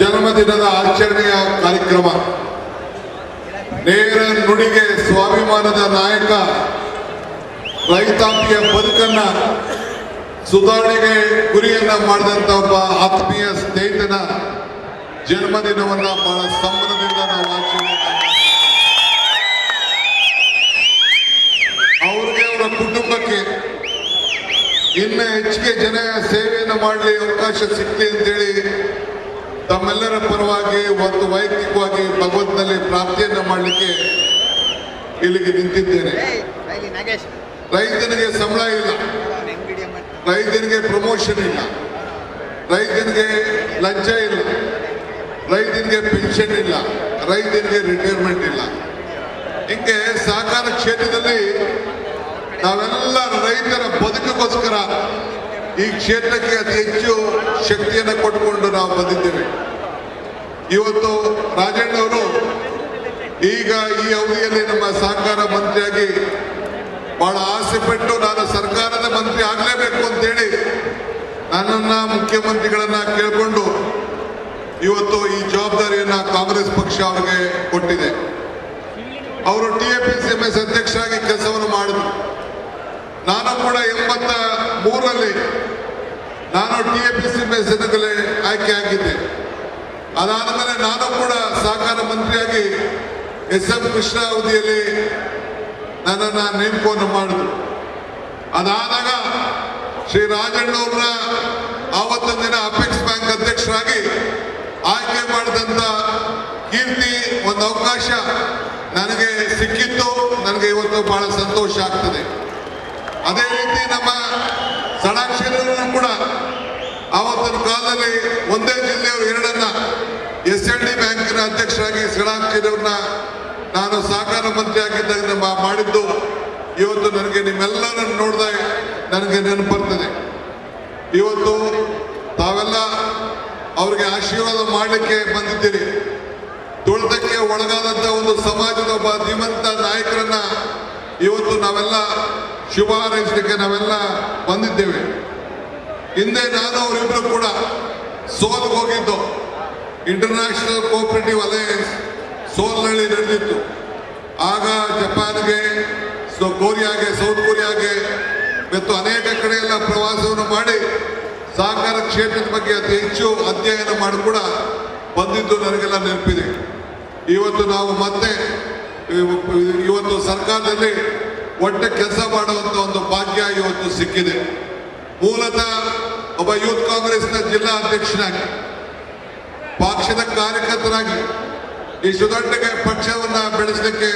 ಜನ್ಮದಿನದ ಆಚರಣೆಯ ಕಾರ್ಯಕ್ರಮ. ನೇರ ನುಡಿಗೆ ಸ್ವಾಭಿಮಾನದ ನಾಯಕ, ರೈತಾಪಿಯ ಬದುಕನ್ನ ಸುಧಾರಣೆಗೆ ಗುರಿಯನ್ನ ಮಾಡಿದಂತ ಒಬ್ಬ ಆತ್ಮೀಯ ಸ್ನೇಹಿತನ ಜನ್ಮದಿನವನ್ನ ಬಹಳ ಸಂಭ್ರಮದಿಂದ ನಾವು ಆಚರಣೆ ಅವ್ರಿಗೆ ಅವರ ಕುಟುಂಬಕ್ಕೆ ಇನ್ನೂ ಹೆಚ್ಚಿಗೆ ಜನ ಸೇವೆಯನ್ನು ಮಾಡಲಿ ಅವಕಾಶ ಸಿಕ್ಲಿ ಅಂತೇಳಿ ತಮ್ಮೆಲ್ಲರ ಪರವಾಗಿ ಒಂದು ವೈಯಕ್ತಿಕವಾಗಿ ಭಗವಂತನಲ್ಲಿ ಪ್ರಾರ್ಥನೆ ಮಾಡಲಿಕ್ಕೆ ಇಲ್ಲಿಗೆ ನಿಂತಿದ್ದೇನೆ. ರೈತನಿಗೆ ಸಂಬಳ ಇಲ್ಲ. ರೈತನಿಗೆ ಪ್ರಮೋಷನ್ ಇಲ್ಲ. ರೈತನಿಗೆ ಲಂಚ ಇಲ್ಲ. ರೈತನಿಗೆ ಪೆನ್ಷನ್ ಇಲ್ಲ. ರೈತನಿಗೆ ರಿಟೈರ್ಮೆಂಟ್ ಇಲ್ಲ. ಹಿಂಗೆ ಸಹಕಾರ ಕ್ಷೇತ್ರದಲ್ಲಿ ನಾವೆಲ್ಲ ರೈತರ ಬದುಕಿಗೋಸ್ಕರ ಈ ಕ್ಷೇತ್ರಕ್ಕೆ ಅತಿ ಹೆಚ್ಚು ಶಕ್ತಿಯನ್ನು ಕೊಟ್ಟುಕೊಂಡು ನಾವು ಬಂದಿದ್ದೇವೆ. ಇವತ್ತು ರಾಜಣ್ಣ ಅವರು ಈಗ ಈ ಅವಧಿಯಲ್ಲಿ ನಮ್ಮ ಸಹಕಾರ ಮಂತ್ರಿಯಾಗಿ ಬಹಳ ಆಸೆ ಪಟ್ಟು ನಾನು ಸರ್ಕಾರದ ಮಂತ್ರಿ ಆಗಲೇಬೇಕು ಅಂತೇಳಿ ನನ್ನನ್ನ ಮುಖ್ಯಮಂತ್ರಿಗಳನ್ನ ಕೇಳಿಕೊಂಡು ಇವತ್ತು ಈ ಜವಾಬ್ದಾರಿಯನ್ನ ಕಾಂಗ್ರೆಸ್ ಪಕ್ಷ ಅವರಿಗೆ ಕೊಟ್ಟಿದೆ. ಅವರು ಟಿ ಎ ಪಿ ಸಿ ಅಧ್ಯಕ್ಷರಾಗಿ ಕೆಲಸವನ್ನು ಮಾಡಿದ್ರು. ನಾನು ಕೂಡ ಎಂಬತ್ತ ಮೂರರಲ್ಲಿ ನಾನು T A P C S ಆಯ್ಕೆ ಆಗಿದ್ದೆ. ಅದಾದ ಮೇಲೆ ನಾನು ಕೂಡ ಸಹಕಾರ ಮಂತ್ರಿಯಾಗಿ ಎಸ್ ಎಂ ಕೃಷ್ಣ ಅವಧಿಯಲ್ಲಿ ನನ್ನನ್ನು ನೇಮಕವನ್ನು ಮಾಡಿದ್ರು. ಅದಾದಾಗ ಶ್ರೀ ರಾಜಣ್ಣವ್ರನ್ನ ಆವತ್ತಿನ ದಿನ ಅಪೆಕ್ಸ್ ಬ್ಯಾಂಕ್ ಅಧ್ಯಕ್ಷರಾಗಿ ಆಯ್ಕೆ ಮಾಡಿದಂತ ಕೀರ್ತಿ ಒಂದು ಅವಕಾಶ ನನಗೆ ಸಿಕ್ಕಿತ್ತು. ನನಗೆ ಇವತ್ತು ಬಹಳ ಸಂತೋಷ ಆಗ್ತದೆ. ಅದೇ ರೀತಿ ನಮ್ಮ ಸಣಾಕ್ಷರನ್ನು ಕೂಡ ಆವತ್ತಿನ ಕಾಲದಲ್ಲಿ ಒಂದೇ ಜಿಲ್ಲೆಯವರು ಎರಡನ್ನ ಎಸ್ ಎಲ್ ಡಿ ಬ್ಯಾಂಕಿನ ಅಧ್ಯಕ್ಷರಾಗಿ ಸಣಾಕ್ಷರವ್ರನ್ನ ನಾನು ಸಹಕಾರ ಮಂತ್ರಿ ಆಗಿದ್ದಾಗ ಮಾ- ಮಾಡಿದ್ದು, ಇವತ್ತು ನನಗೆ ನಿಮ್ಮೆಲ್ಲರನ್ನು ನೋಡಿದಾಗ ನನಗೆ ನೆನಪು ಬರ್ತದೆ. ಇವತ್ತು ತಾವೆಲ್ಲ ಅವ್ರಿಗೆ ಆಶೀರ್ವಾದ ಮಾಡಲಿಕ್ಕೆ ಬಂದಿದ್ದೀರಿ. ತುಳಿತಕ್ಕೆ ಒಳಗಾದಂಥ ಒಂದು ಸಮಾಜದ ಒಬ್ಬ ಧೀಮಂತ ನಾಯಕರನ್ನ ಇವತ್ತು ನಾವೆಲ್ಲ ಶುಭ ಹಾರೈಸಲಿಕ್ಕೆ ನಾವೆಲ್ಲ ಬಂದಿದ್ದೇವೆ. ಹಿಂದೆ ನಾನು ಅವರಿಬ್ರು ಕೂಡ ಸೋಲ್ಗೆ ಹೋಗಿದ್ದು. ಇಂಟರ್ನ್ಯಾಷನಲ್ ಕೋಆಪರೇಟಿವ್ ಅಲಯನ್ಸ್ ಸೋಲ್ನಲ್ಲಿ ನಡೆದಿತ್ತು. ಆಗ ಜಪಾನ್ಗೆ, ಸೊ, ಕೊರಿಯಾಗೆ, ಸೌತ್ ಕೊರಿಯಾಗೆ ಮತ್ತು ಅನೇಕ ಕಡೆ ಎಲ್ಲ ಪ್ರವಾಸವನ್ನು ಮಾಡಿ ಸಹಕಾರ ಕ್ಷೇತ್ರದ ಬಗ್ಗೆ ಅತಿ ಹೆಚ್ಚು ಅಧ್ಯಯನ ಮಾಡಿ ಕೂಡ ಬಂದಿದ್ದು ನನಗೆಲ್ಲ ನೆನಪಿದೆ. ಇವತ್ತು ನಾವು ಮತ್ತೆ, ಇವತ್ತು ಸರ್ಕಾರದಲ್ಲಿ ಒಟ್ಟೆ ಕೆಲಸ ಮಾಡುವಂತ ಒಂದು ಭಾಗ್ಯ ಇವತ್ತು ಸಿಕ್ಕಿದೆ. ಮೂಲತಃ ಒಬ್ಬ ಯೂತ್ ಕಾಂಗ್ರೆಸ್ನ ಜಿಲ್ಲಾ ಅಧ್ಯಕ್ಷನಾಗಿ, ಪಕ್ಷದ ಕಾರ್ಯಕರ್ತರಾಗಿ ಈ ದೊಡ್ಡಗೆ ಪಕ್ಷವನ್ನು ಬೆಳೆಸಲಿಕ್ಕೆ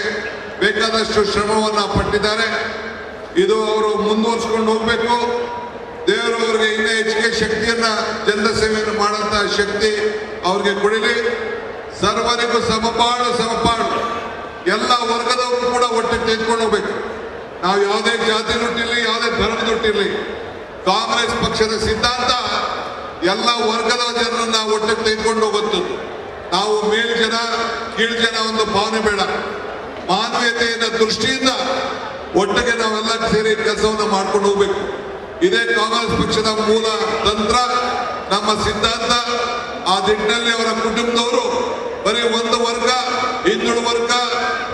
ಬೇಕಾದಷ್ಟು ಶ್ರಮವನ್ನು ಪಟ್ಟಿದ್ದಾರೆ. ಇದು ಅವರು ಮುಂದುವರಿಸಿಕೊಂಡು ಹೋಗಬೇಕು. ದೇವರು ಅವರಿಗೆ ಇನ್ನೂ ಹೆಚ್ಚಿಗೆ ಶಕ್ತಿಯನ್ನು ಜನರ ಸೇವೆಯನ್ನು ಮಾಡುವಂತ ಶಕ್ತಿ ಅವ್ರಿಗೆ ಕೊಡಲಿ. ಸರ್ವರಿಗೂ ಸಮಪಾಡು ಸಮಪಾಡು ಎಲ್ಲ ವರ್ಗದವರು ಕೂಡ ಒಟ್ಟಿಗೆ ತೆಗೆದುಕೊಂಡು ಹೋಗ್ಬೇಕು. ನಾವು ಯಾವುದೇ ಜಾತಿ ದುಡ್ಡಿರ್ಲಿ ಯಾವುದೇ ಧರ್ಮ ದುಡ್ಡಿರ್ಲಿ ಕಾಂಗ್ರೆಸ್ ಪಕ್ಷದ ಸಿದ್ಧಾಂತ, ಎಲ್ಲ ವರ್ಗದ ಜನರನ್ನ ಒಟ್ಟಿಗೆ ತೆಗೆದುಕೊಂಡು ಹೋಗುತ್ತದೆ ನಾವು ಮೇಲ್ ಜನ, ಕೀಳ್ ಜನ ಒಂದು ಭಾವನೆ ಬೇಡ. ಮಾನವೀಯತೆಯ ದೃಷ್ಟಿಯಿಂದ ಒಟ್ಟಿಗೆ ನಾವೆಲ್ಲ ಸೇರಿ ಕೆಲಸವನ್ನು ಮಾಡ್ಕೊಂಡು ಹೋಗ್ಬೇಕು. ಇದೇ ಕಾಂಗ್ರೆಸ್ ಪಕ್ಷದ ಮೂಲ ತಂತ್ರ, ನಮ್ಮ ಸಿದ್ಧಾಂತ. ಆ ನಿಟ್ಟಿನಲ್ಲಿ ಅವರ ಕುಟುಂಬದವರು ಬರೀ ಒಂದು ವರ್ಗ, ಹಿಂದುಳಿದ ವರ್ಗ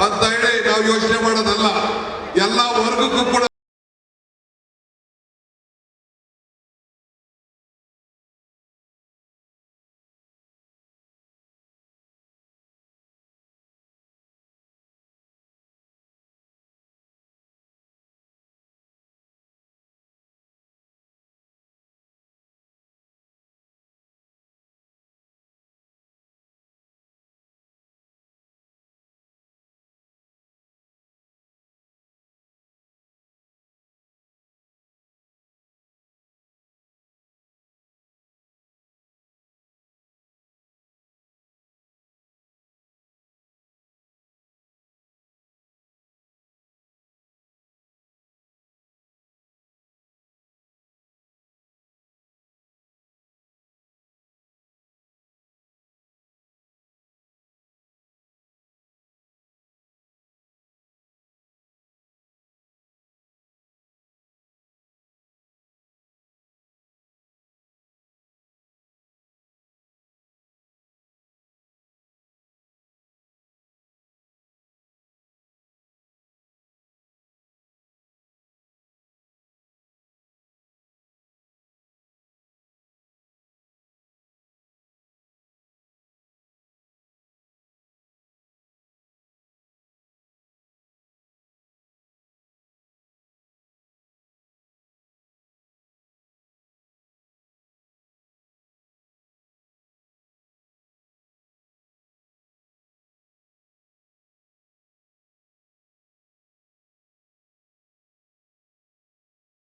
ಅಂತ ಹೇಳಿ ನಾವು ಯೋಚನೆ ಮಾಡೋದಲ್ಲ. ಎಲ್ಲ ವರ್ಗಕ್ಕೂ ಕೂಡ